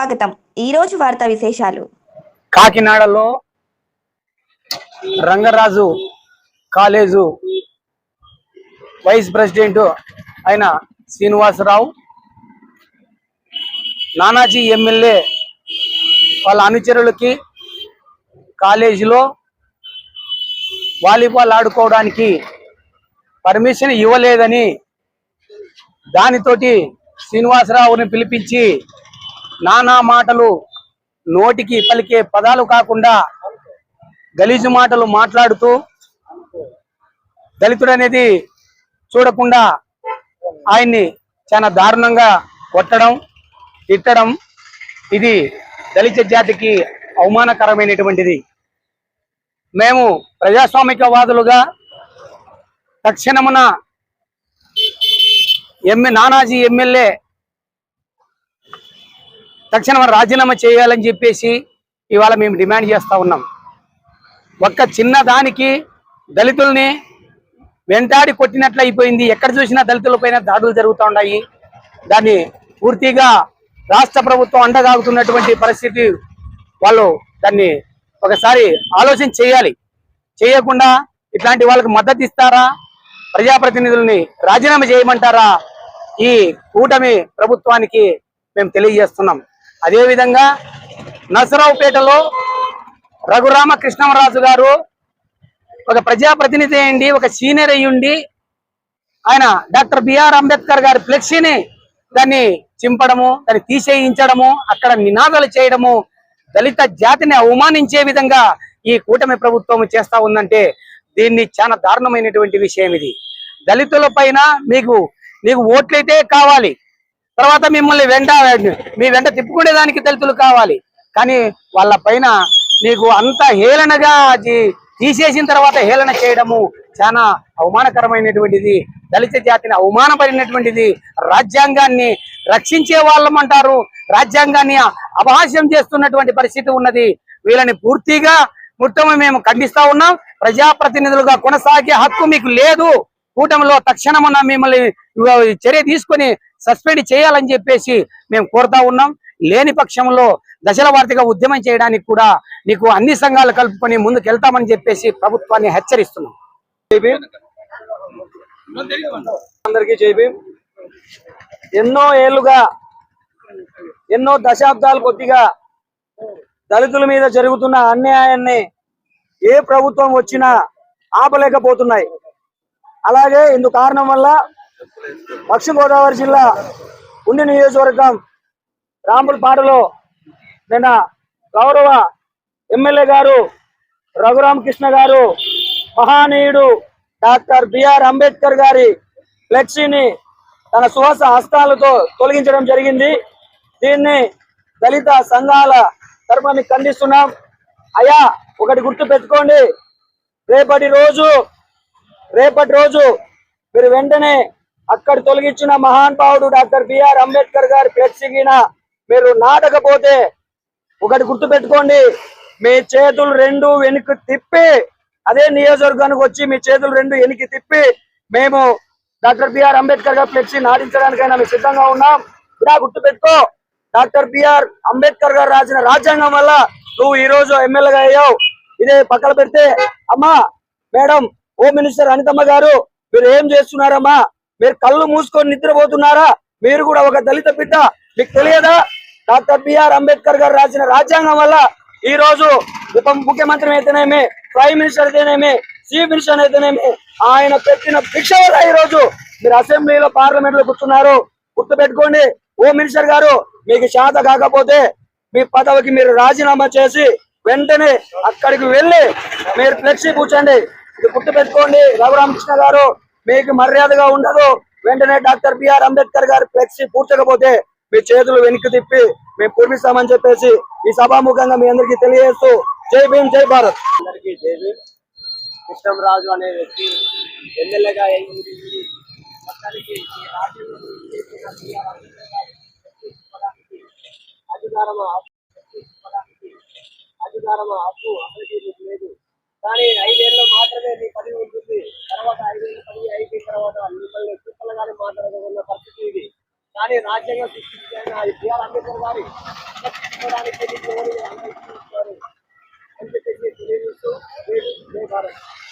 స్వాగతం. ఈ రోజు వార్తా విశేషాలు. కాకినాడలో రంగరాజు కాలేజు వైస్ ప్రెసిడెంట్ అయిన శ్రీనివాసరావు నానాజీ ఎమ్మెల్యే వాళ్ళ అనుచరులకి కాలేజీలో వాలీబాల్ ఆడుకోవడానికి పర్మిషన్ ఇవ్వలేదని దానితోటి శ్రీనివాసరావుని పిలిపించి నానా మాటలు నోటికి పలికే పదాలు కాకుండా గలీజు మాటలు మాట్లాడుతూ దళితుడు అనేది చూడకుండా ఆయన్ని చాలా దారుణంగా కొట్టడం తిట్టడం ఇది దళిత జాతికి అవమానకరమైనటువంటిది. మేము ప్రజాస్వామికవాదులుగా తక్షణమున ఎమ్మె నానాజీ ఎమ్మెల్యే తక్షణం రాజీనామా చేయాలని చెప్పేసి ఇవాళ మేము డిమాండ్ చేస్తూ ఉన్నాం. ఒక్క చిన్న దానికి దళితుల్ని వెంటాడి కొట్టినట్లు అయిపోయింది. ఎక్కడ చూసినా దళితులపైన దాడులు జరుగుతూ ఉన్నాయి. దాన్ని పూర్తిగా రాష్ట్ర ప్రభుత్వం అండగాగుతున్నటువంటి పరిస్థితి వాళ్ళు దాన్ని ఒకసారి ఆలోచన చేయాలి. చేయకుండా ఇట్లాంటి వాళ్ళకి మద్దతు ఇస్తారా? ప్రజాప్రతినిధుల్ని రాజీనామా చేయమంటారా? ఈ కూటమి ప్రభుత్వానికి మేము తెలియజేస్తున్నాం. అదేవిధంగా నసరావుపేటలో రఘురామ కృష్ణమరాజు గారు ఒక ప్రజాప్రతినిధి అయ్యండి ఒక సీనియర్ అయ్యుండి ఆయన డాక్టర్ బిఆర్ అంబేద్కర్ గారి ఫ్లెక్సీని దాన్ని చింపడము దాన్ని తీసేయించడము అక్కడ నినాదాలు చేయడము దళిత జాతిని అవమానించే విధంగా ఈ కూటమి ప్రభుత్వం చేస్తా ఉందంటే దీన్ని చాలా దారుణమైనటువంటి విషయం ఇది. దళితుల పైన మీకు మీకు ఓట్లయితే కావాలి. తర్వాత మిమ్మల్ని వెంట మీ వెంట తిప్పుకునేదానికి దళితులు కావాలి. కానీ వాళ్ళ పైన మీకు అంత హేళనగా అది తీసేసిన తర్వాత హేళన చేయడము చాలా అవమానకరమైనటువంటిది. దళిత జాతిని అవమానపడినటువంటిది రాజ్యాంగాన్ని రక్షించే వాళ్ళమంటారు రాజ్యాంగాన్ని అపహాస్యం చేస్తున్నటువంటి పరిస్థితి ఉన్నది. వీళ్ళని పూర్తిగా మొత్తం మేము ఖండిస్తా ఉన్నాం. ప్రజాప్రతినిధులుగా కొనసాగే హక్కు మీకు లేదు. కూటమిలో తక్షణమున్న మిమ్మల్ని చర్య తీసుకొని సస్పెండ్ చేయాలని చెప్పేసి మేము కోరుతా ఉన్నాం. లేని పక్షంలో దశల వార్తగా ఉద్యమం చేయడానికి కూడా నీకు అన్ని సంఘాలు కలుపుకొని ముందుకు వెళ్తామని చెప్పేసి ప్రభుత్వాన్ని హెచ్చరిస్తున్నాం. అందరికీ జైబీ ఎన్నో ఏళ్ళుగా ఎన్నో దశాబ్దాలు కొద్దిగా దళితుల మీద జరుగుతున్న అన్యాయాన్ని ఏ ప్రభుత్వం వచ్చినా ఆపలేకపోతున్నాయి. అలాగే ఇందుకు కారణం వల్ల పశ్చిమ గోదావరి జిల్లా ఉండి నియోజకవర్గం రాంపులపాటలో నిన్న గౌరవ ఎమ్మెల్యే గారు రఘురామకృష్ణ గారు మహానీయుడు డాక్టర్ బిఆర్ అంబేద్కర్ గారి ఫ్లెక్సీని తన సువాస హస్తాలతో తొలగించడం జరిగింది. దీన్ని దళిత సంఘాల తరఫున ఖండిస్తున్నాం. అయా ఒకటి గుర్తు పెట్టుకోండి. రేపటి రోజు రేపటి రోజు మీరు వెంటనే అక్కడ తొలగించిన మహాన్ భావుడు డాక్టర్ బిఆర్ అంబేద్కర్ గారి ఫ్లెక్సీగిన మీరు నాటకపోతే ఒకటి గుర్తు పెట్టుకోండి మీ చేతులు రెండు వెనుక తిప్పి అదే నియోజకవర్గానికి వచ్చి మీ చేతులు రెండు వెనక్కి తిప్పి మేము డాక్టర్ బిఆర్ అంబేద్కర్ గారు ఫ్లెక్సీ నాటించడానికైనా మేము సిద్ధంగా ఉన్నాం. ఇలా గుర్తు పెట్టుకో డాక్టర్ బిఆర్ అంబేద్కర్ గారు రాసిన రాజ్యాంగం వల్ల నువ్వు ఈ రోజు ఎమ్మెల్యేగా అయ్యావు. ఇదే పక్కన పెడితే అమ్మా మేడం హోమ్ మినిస్టర్ అనితమ్మ గారు మీరు ఏం చేస్తున్నారమ్మా? మీరు కళ్ళు మూసుకొని నిద్రపోతున్నారా? మీరు కూడా ఒక దళిత బిడ్డ మీకు తెలియదా? డాక్టర్ బిఆర్ అంబేద్కర్ గారు రాసిన రాజ్యాంగం వల్ల ఈ రోజు ఉప ముఖ్యమంత్రి అయితేనేమి ప్రైమ్ మినిస్టర్ అయితేనేమి చీఫ్ మినిస్టర్ అయితేనేమి ఆయన పెట్టిన భిక్ష వల్ల ఈ రోజు మీరు అసెంబ్లీలో పార్లమెంట్లో కూర్చున్నారు. గుర్తు పెట్టుకోండి హోమ్ మినిస్టర్ గారు మీకు శాత కాకపోతే మీ పదవికి మీరు రాజీనామా చేసి వెంటనే అక్కడికి వెళ్ళి మీరు ఫ్లెక్సీ కూర్చోండి. ఇది గుర్తు పెట్టుకోండి రఘురామకృష్ణ గారు మీకు మర్యాదగా ఉండదు. వెంటనే డాక్టర్ బిఆర్ అంబేద్కర్ గారు ఫ్లెక్సీ కూర్చోకపోతే మీ చేతులు వెనక్కి తిప్పి మేము పూర్మిస్తామని చెప్పేసి ఈ సభాముఖంగా మీ అందరికీ తెలియజేస్తూ జై భీమ్ జై భారత్. అందరికీ జై భీమ్. కృష్ణంరాజు అనే వ్యక్తి ఎమ్మెల్యేగా అయింది మొత్తానికి ఈ రాజ్యంలో హక్కు అసలు లేదు కానీ ఐదేళ్ళు మాత్రమే నీ పని ఉంటుంది. తర్వాత ఐదేళ్ళు పని అయిపోయిన తర్వాత మిమ్మల్ని కుప్పలుగానే మాట్లాడగలిగిన పరిస్థితి ఇది. కానీ రాజ్యాంగం సృష్టించిన ఆయన బిఆర్ అంబేద్కర్ గారి తీసుకోవడానికి అని చెప్పేసి తెలియజేస్తూ జై